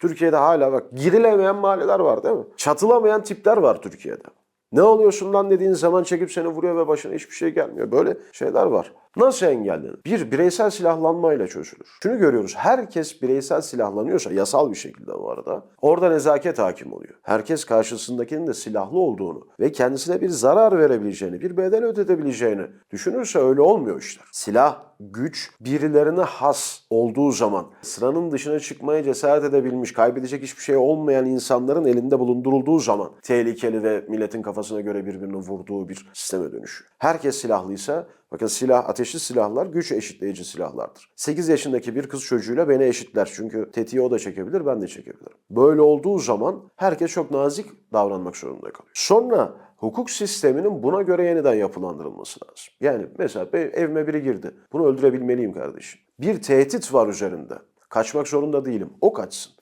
Türkiye'de hala bak girilemeyen mahalleler var değil mi? Çatılamayan tipler var Türkiye'de. Ne oluyorsun lan dediğin zaman çekip seni vuruyor ve başına hiçbir şey gelmiyor. Böyle şeyler var. Nasıl engellenir? Bir, bireysel silahlanmayla çözülür. Şunu görüyoruz. Herkes bireysel silahlanıyorsa, yasal bir şekilde bu arada, orada nezaket hakim oluyor. Herkes karşısındakinin de silahlı olduğunu ve kendisine bir zarar verebileceğini, bir bedel ödetebileceğini düşünürse öyle olmuyor işler. Silah, güç birilerine has olduğu zaman sıranın dışına çıkmaya cesaret edebilmiş, kaybedecek hiçbir şey olmayan insanların elinde bulundurulduğu zaman tehlikeli ve milletin kafasına göre birbirini vurduğu bir sisteme dönüşüyor. Herkes silahlıysa Bakın silah, ateşli silahlar güç eşitleyici silahlardır. 8 yaşındaki bir kız çocuğuyla beni eşitler. Çünkü tetiği o da çekebilir, ben de çekebilirim. Böyle olduğu zaman herkes çok nazik davranmak zorunda kalıyor. Sonra hukuk sisteminin buna göre yeniden yapılandırılması lazım. Yani mesela evime biri girdi. Bunu öldürebilmeliyim kardeşim. Bir tehdit var üzerinde. Kaçmak zorunda değilim. O kaçsın.